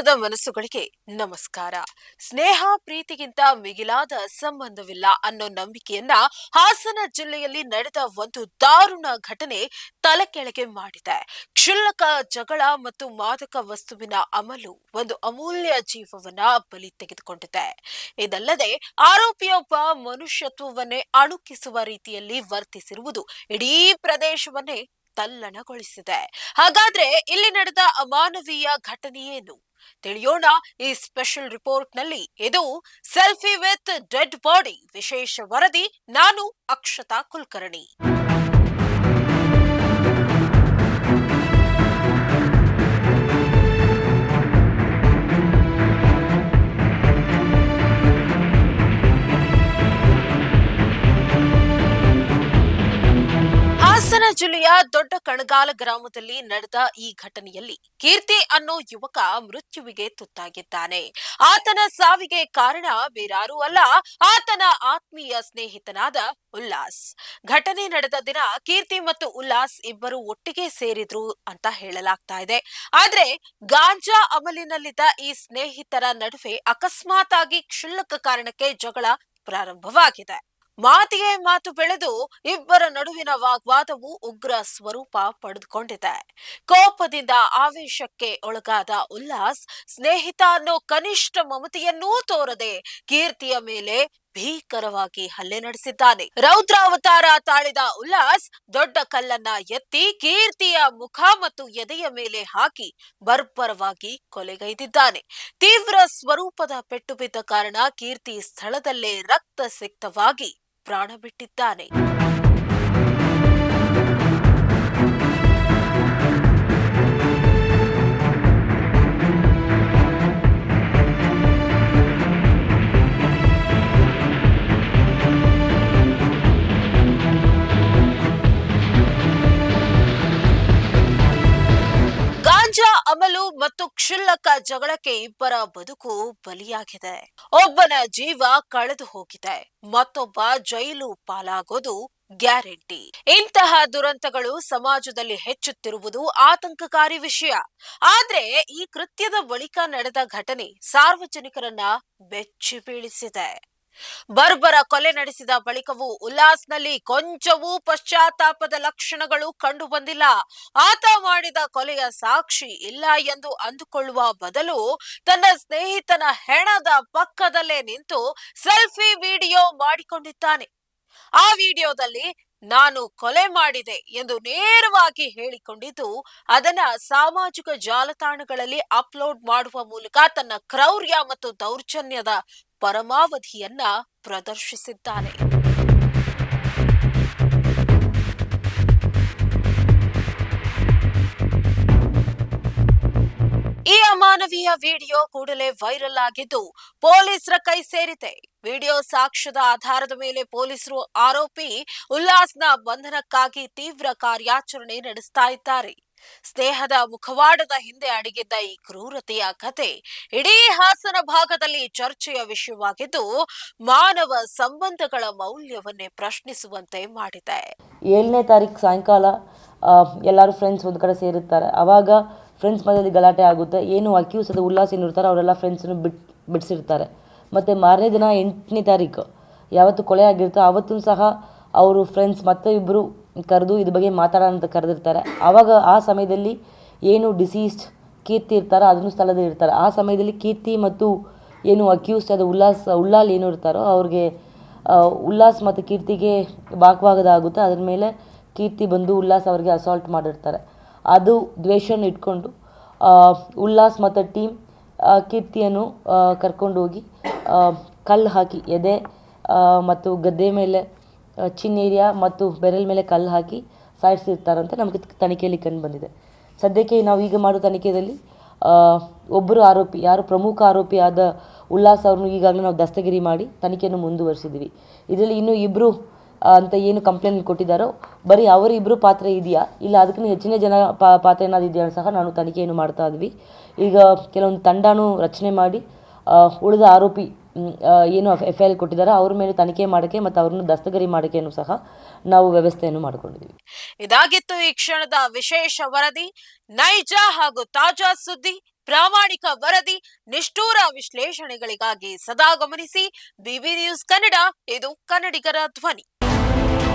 ಮನಸ್ಸುಗಳಿಗೆ ನಮಸ್ಕಾರ. ಸ್ನೇಹ, ಪ್ರೀತಿಗಿಂತ ಮಿಗಿಲಾದ ಸಂಬಂಧವಿಲ್ಲ ಅನ್ನೋ ನಂಬಿಕೆಯನ್ನ ಹಾಸನ ಜಿಲ್ಲೆಯಲ್ಲಿ ನಡೆದ ಒಂದು ದಾರುಣ ಘಟನೆ ತಲೆಕೆಳಗೆ ಮಾಡಿದೆ. ಕ್ಷುಲ್ಲಕ ಜಗಳ ಮತ್ತು ಮಾದಕ ವಸ್ತುವಿನ ಅಮಲು ಒಂದು ಅಮೂಲ್ಯ ಜೀವವನ್ನ ಬಲಿ ತೆಗೆದುಕೊಂಡಿದೆ. ಇದಲ್ಲದೆ ಆರೋಪಿಯೊಬ್ಬ ಮನುಷ್ಯತ್ವವನ್ನೇ ಅಣುಕಿಸುವ ರೀತಿಯಲ್ಲಿ ವರ್ತಿಸಿರುವುದು ಇಡೀ ಪ್ರದೇಶವನ್ನೇ ತಲ್ಲಣಗೊಳಿಸಿದೆ. ಹಾಗಾದ್ರೆ ಇಲ್ಲಿ ನಡೆದ ಅಮಾನವೀಯ ಘಟನೆಯೇನು ತಿಳಿಯೋಣ ಈ ಸ್ಪೆಷಲ್ ರಿಪೋರ್ಟ್ನಲ್ಲಿ ಇದು ಸೆಲ್ಫಿ ವಿತ್ ಡೆಡ್ ಬಾಡಿ ವಿಶೇಷ ವರದಿ, ನಾನು ಅಕ್ಷತಾ ಕುಲಕರ್ಣಿ. ಜಿಲ್ಲೆಯ ದೊಡ್ಡ ಕಣಗಾಲ ಗ್ರಾಮದಲ್ಲಿ ನಡೆದ ಈ ಘಟನೆಯಲ್ಲಿ ಕೀರ್ತಿ ಅನ್ನೋ ಯುವಕ ಮೃತ್ಯುವಿಗೆ ತುತ್ತಾಗಿದ್ದಾನೆ. ಆತನ ಸಾವಿಗೆ ಕಾರಣ ಬೇರಾರೂ ಅಲ್ಲ, ಆತನ ಆತ್ಮೀಯ ಸ್ನೇಹಿತನಾದ ಉಲ್ಲಾಸ್. ಘಟನೆ ನಡೆದ ದಿನ ಕೀರ್ತಿ ಮತ್ತು ಉಲ್ಲಾಸ್ ಇಬ್ಬರು ಒಟ್ಟಿಗೆ ಸೇರಿದ್ರು ಅಂತ ಹೇಳಲಾಗ್ತಾ ಇದೆ. ಆದ್ರೆ ಗಾಂಜಾ ಅಮಲಿನಲ್ಲಿದ್ದ ಈ ಸ್ನೇಹಿತರ ನಡುವೆ ಅಕಸ್ಮಾತ್ ಆಗಿ ಕ್ಷುಲ್ಲಕ ಕಾರಣಕ್ಕೆ ಜಗಳ ಪ್ರಾರಂಭವಾಗಿದೆ. ಮಾತಿಗೆ ಮಾತು ಬೆಳೆದು ಇಬ್ಬರ ನಡುವಿನ ವಾಗ್ವಾದವು ಉಗ್ರ ಸ್ವರೂಪ ಪಡೆದುಕೊಂಡಿದೆ. ಕೋಪದಿಂದ ಆವೇಶಕ್ಕೆ ಒಳಗಾದ ಉಲ್ಲಾಸ್ ಸ್ನೇಹಿತ ಅನ್ನೋ ಕನಿಷ್ಠ ಮಮತೆಯನ್ನೂ ತೋರದೆ ಕೀರ್ತಿಯ ಮೇಲೆ ಭೀಕರವಾಗಿ ಹಲ್ಲೆ ನಡೆಸಿದ್ದಾನೆ. ರೌದ್ರಾವತಾರ ತಾಳಿದ ಉಲ್ಲಾಸ್ ದೊಡ್ಡ ಕಲ್ಲನ್ನ ಎತ್ತಿ ಕೀರ್ತಿಯ ಮುಖ ಮತ್ತು ಎದೆಯ ಮೇಲೆ ಹಾಕಿ ಬರ್ಬರವಾಗಿ ಕೊಲೆಗೈದಿದ್ದಾನೆ. ತೀವ್ರ ಸ್ವರೂಪದ ಪೆಟ್ಟು ಬಿದ್ದ ಕಾರಣ ಕೀರ್ತಿ ಸ್ಥಳದಲ್ಲೇ ರಕ್ತಸಿಕ್ತವಾಗಿ ಪ್ರಾಣ ಬಿಟ್ಟಿದ್ದಾನೆ. ಗಾಂಜಾ ಮತ್ತು ಕ್ಷುಲ್ಲಕ ಜಗಳಕ್ಕೆ ಇಬ್ಬರ ಬದುಕು ಬಲಿಯಾಗಿದೆ. ಒಬ್ಬನ ಜೀವ ಕಳೆದು ಹೋಗಿದೆ. ಮತ್ತೊಬ್ಬ ಜೈಲು ಪಾಲಾಗೋದು ಗ್ಯಾರಂಟಿ. ಇಂತಹ ದುರಂತಗಳು ಸಮಾಜದಲ್ಲಿ ಹೆಚ್ಚುತ್ತಿರುವುದು ಆತಂಕಕಾರಿ ವಿಷಯ. ಆದ್ರೆ ಈ ಕೃತ್ಯದ ಬಳಿಕ ನಡೆದ ಘಟನೆ ಸಾರ್ವಜನಿಕರನ್ನ ಬೆಚ್ಚಿ ಬೀಳಿಸಿದೆ ಬರ್ಬರ ಕೊಲೆ ನಡೆಸಿದ ಬಳಿಕವೂ ಉಲ್ಲಾಸ್ನಲ್ಲಿ ಕೊಂಚವೂ ಪಶ್ಚಾತ್ತಾಪದ ಲಕ್ಷಣಗಳು ಕಂಡು ಬಂದಿಲ್ಲ ಆತ ಮಾಡಿದ ಕೊಲೆಯ ಸಾಕ್ಷಿ ಇಲ್ಲ ಎಂದು ಅಂದುಕೊಳ್ಳುವ ಬದಲು ತನ್ನ ಸ್ನೇಹಿತನ ಹೆಣದ ಪಕ್ಕದಲ್ಲೇ ನಿಂತು ಸೆಲ್ಫಿ ವಿಡಿಯೋ ಮಾಡಿಕೊಂಡಿದ್ದಾನೆ. ಆ ವಿಡಿಯೋದಲ್ಲಿ ನಾನು ಕೊಲೆ ಮಾಡಿದೆ ಎಂದು ನೇರವಾಗಿ ಹೇಳಿಕೊಂಡಿದ್ದು, ಅದನ್ನ ಸಾಮಾಜಿಕ ಜಾಲತಾಣಗಳಲ್ಲಿ ಅಪ್ಲೋಡ್ ಮಾಡುವ ಮೂಲಕ ತನ್ನ ಕ್ರೌರ್ಯ ಮತ್ತು ದೌರ್ಜನ್ಯದ ಪರಮಾವಧಿಯನ್ನ ಪ್ರದರ್ಶಿಸಿದ್ದಾನೆ. ಈ ಅಮಾನವೀಯ ವಿಡಿಯೋ ಕೂಡಲೇ ವೈರಲ್ ಆಗಿದ್ದು, ಪೊಲೀಸರ ಕೈ ಸೇರಿದೆ. ವಿಡಿಯೋ ಸಾಕ್ಷ್ಯದ ಆಧಾರದ ಮೇಲೆ ಪೊಲೀಸರು ಆರೋಪಿ ಉಲ್ಲಾಸ್ನ ಬಂಧನಕ್ಕಾಗಿ ತೀವ್ರ ಕಾರ್ಯಾಚರಣೆ ನಡೆಸ್ತಾ ಇದ್ದಾರೆ. ಸ್ನೇಹದ ಮುಖವಾಡದ ಹಿಂದೆ ಅಡಗಿದ್ದ ಈ ಕ್ರೂರತೆಯ ಕತೆ ಇಡೀ ಹಾಸನ ಭಾಗದಲ್ಲಿ ಚರ್ಚೆಯ ವಿಷಯವಾಗಿದ್ದು, ಮಾನವ ಸಂಬಂಧಗಳ ಮೌಲ್ಯವನ್ನೇ ಪ್ರಶ್ನಿಸುವಂತೆ ಮಾಡಿದೆ. ಏಳನೇ ತಾರೀಕು ಸಾಯಂಕಾಲ ಎಲ್ಲರೂ ಫ್ರೆಂಡ್ಸ್ ಒಂದು ಕಡೆ ಸೇರುತ್ತಾರೆ ಅವಾಗ ಫ್ರೆಂಡ್ಸ್ ಮಧ್ಯದಲ್ಲಿ ಗಲಾಟೆ ಆಗುತ್ತೆ. ಏನು ಅಕ್ಯೂಸ್ ಅದು ಉಲ್ಲಾಸ ಏನು ಇರ್ತಾರೆ, ಅವರೆಲ್ಲ ಫ್ರೆಂಡ್ಸನ್ನು ಬಿಟ್ ಬಿಡಿಸಿರ್ತಾರೆ ಮತ್ತು ಮಾರನೇ ದಿನ ಎಂಟನೇ ತಾರೀಕು ಯಾವತ್ತು ಕೊಳೆ ಆಗಿರುತ್ತೋ ಆವತ್ತೂ ಸಹ ಅವರು ಫ್ರೆಂಡ್ಸ್ ಮತ್ತೆ ಇಬ್ಬರು ಕರೆದು ಇದ್ರ ಬಗ್ಗೆ ಮಾತಾಡೋಣ ಅಂತ ಕರೆದಿರ್ತಾರೆ. ಆವಾಗ ಆ ಸಮಯದಲ್ಲಿ ಏನು ಡಿಸೀಸ್ಡ್ ಕೀರ್ತಿ ಇರ್ತಾರೋ ಅದನ್ನು ಸ್ಥಳದಲ್ಲಿ ಇರ್ತಾರೆ. ಆ ಸಮಯದಲ್ಲಿ ಕೀರ್ತಿ ಮತ್ತು ಏನು ಅಕ್ಯೂಸ್ಡ್ ಅದು ಉಲ್ಲಾಸ್ ಉಲ್ಲಾಲ್ ಏನು ಇರ್ತಾರೋ ಅವ್ರಿಗೆ ಉಲ್ಲಾಸ್ ಮತ್ತು ಕೀರ್ತಿಗೆ ವಾಗ್ವಾದ ಆಗುತ್ತೆ ಅದ್ರ ಮೇಲೆ ಕೀರ್ತಿ ಬಂದು ಉಲ್ಲಾಸ್ ಅವರಿಗೆ ಅಸಾಲ್ಟ್ ಮಾಡಿರ್ತಾರೆ. ಅದು ದ್ವೇಷನ ಇಟ್ಕೊಂಡು ಉಲ್ಲಾಸ್ ಮತ್ತು ಟೀಮ್ ಕೀರ್ತಿಯನ್ನು ಆ, ಕರ್ಕೊಂಡು ಹೋಗಿ ಆ, ಕಲ್ಲು ಹಾಕಿ ಎದೆ ಮತ್ತು ಗದ್ದೆ ಮೇಲೆ ಚಿನ್ನ ಚಿನ್ ಏರಿಯಾ ಮತ್ತು ಬೆರಲ್ ಮೇಲೆ ಕಲ್ಲು ಹಾಕಿ ಸಾಯಿಸಿರ್ತಾರಂತೆ ನಮಗೆ ತನಿಖೆಯಲ್ಲಿ ಕಂಡು ಬಂದಿದೆ. ಸದ್ಯಕ್ಕೆ ನಾವು ಈಗ ಮಾಡೋ ತನಿಖೆಯಲ್ಲಿ ಒಬ್ಬರು ಆರೋಪಿ ಯಾರು ಪ್ರಮುಖ ಆರೋಪಿ ಆದ ಉಲ್ಲಾಸ್ ಅವ್ರನ್ನು ಈಗಾಗಲೇ ನಾವು ದಸ್ತಗಿರಿ ಮಾಡಿ ತನಿಖೆಯನ್ನು ಮುಂದುವರಿಸಿದ್ದೀವಿ. ಇದರಲ್ಲಿ ಇನ್ನೂ ಇಬ್ಬರು ಅಂತ ಏನು ಕಂಪ್ಲೇಂಟ್ ಕೊಟ್ಟಿದ್ದಾರೋ, ಬರೀ ಅವರಿಬ್ಬರು ಪಾತ್ರ ಇದೆಯಾ? ಇಲ್ಲ, ಅದಕ್ಕಿಂತ ಹೆಚ್ಚಿನ ಜನ ಪಾತ್ರ ಏನಾದ್ರು ಇದೆಯಾ ಸಹ ನಾನು ತನಿಖೆಯನ್ನು ಮಾಡ್ತಾ ಇದ್ವಿ. ಈಗ ಕೆಲವೊಂದು ತಂಡನೂ ರಚನೆ ಮಾಡಿ ಉಳಿದ ಆರೋಪಿ ಏನು ಎಫ್ ಐ ಆರ್ ಕೊಟ್ಟಿದ್ದಾರೆ, ಅವ್ರ ಮೇಲೆ ತನಿಖೆ ಮಾಡೋಕ್ಕೆ ಮತ್ತು ಅವ್ರನ್ನ ದಸ್ತಗರಿ ಮಾಡೋಕ್ಕೇನು ಸಹ ನಾವು ವ್ಯವಸ್ಥೆಯನ್ನು ಮಾಡಿಕೊಂಡಿದ್ದೀವಿ. ಇದಾಗಿತ್ತು ಈ ಕ್ಷಣದ ವಿಶೇಷ ವರದಿ. ನೈಜ ಹಾಗೂ ತಾಜಾ ಸುದ್ದಿ, ಪ್ರಾಮಾಣಿಕ ವರದಿ, ನಿಷ್ಠೂರ ವಿಶ್ಲೇಷಣೆಗಳಿಗಾಗಿ ಸದಾ ಗಮನಿಸಿ. ಬಿಬಿ ನ್ಯೂಸ್ ಕನ್ನಡ, ಇದು ಕನ್ನಡಿಗರ ಧ್ವನಿ. Bye.